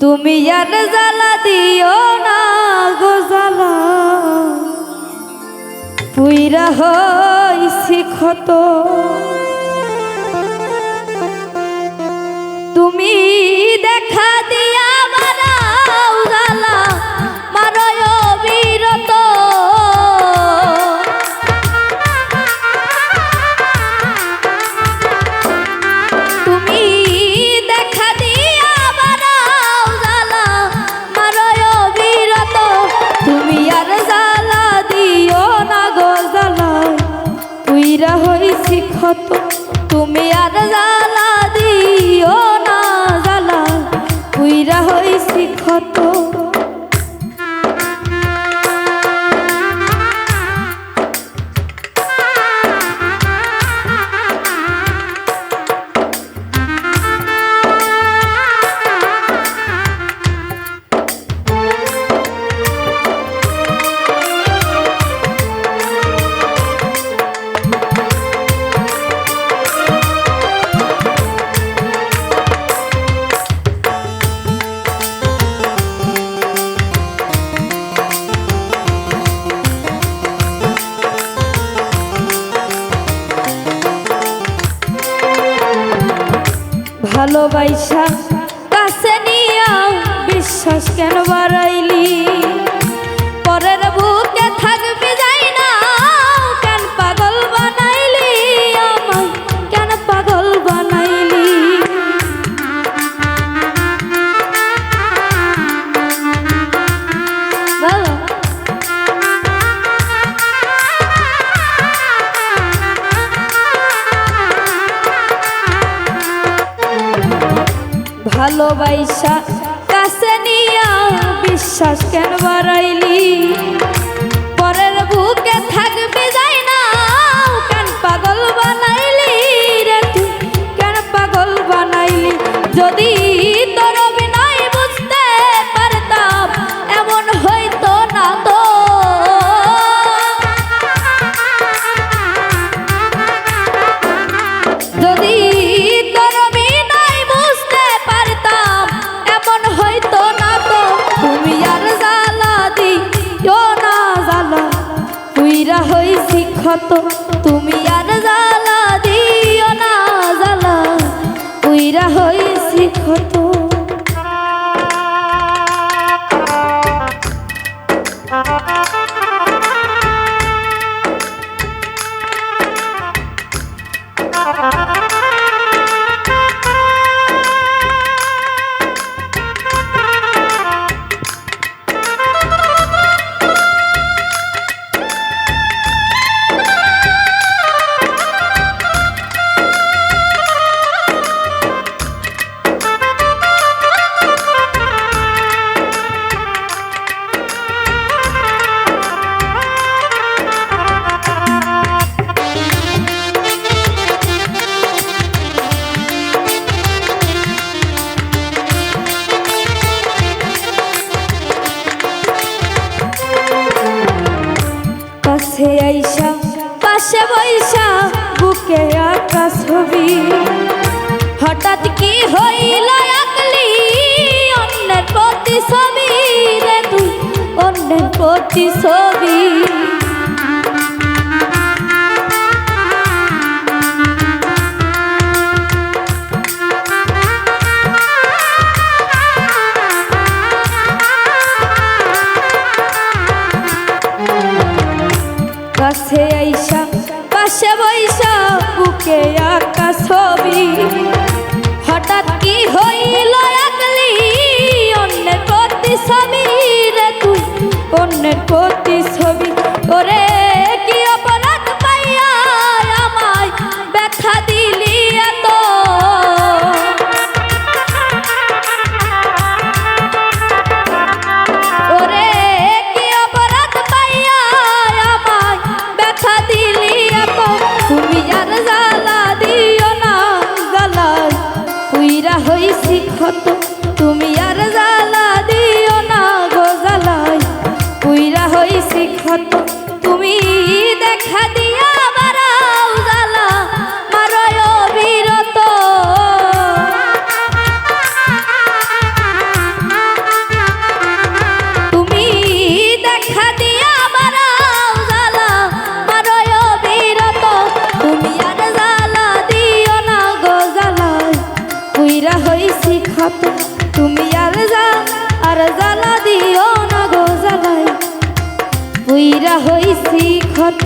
তুমি আর জ্বালা দিও না গো জ্বালা। পুইরা হইছি ক্ষত। তুমি তুমি আর জ্বালা ভালোবাসা কাছে নিয়া বিশ্বাস কেন বাড়াইলি? ভালোবাসা কাছে নিয়া বিশ্বাস কেন বাড়াইলি? পরের বুকে থাকবি যাই না, কেন পাগল বানাইলি রে তুই? কেন পাগল বানাইলি? যদি হইছি তুমি বুকে আঁকা ছবি হঠাৎ কি হইল আকলি অন্যের প্রতি ছবি রে তুই, অন্যের প্রতি ছবি কাছে আইসা পাশে বৈশা বুকে আঁকা ছবি। হঠাৎ কি হইল একলি? অন্যের প্রতি ছবি রে তুই, অন্যের প্রতি ছবি ওরে তুমি আর জ্বালা দিও না গো জ্বালায় কুইরা হইছি ক্ষত। তুমি দেখা তুমি আর যা আর জ্বালা দিও না গো জ্বালাই বুইরা হইছি ক্ষত।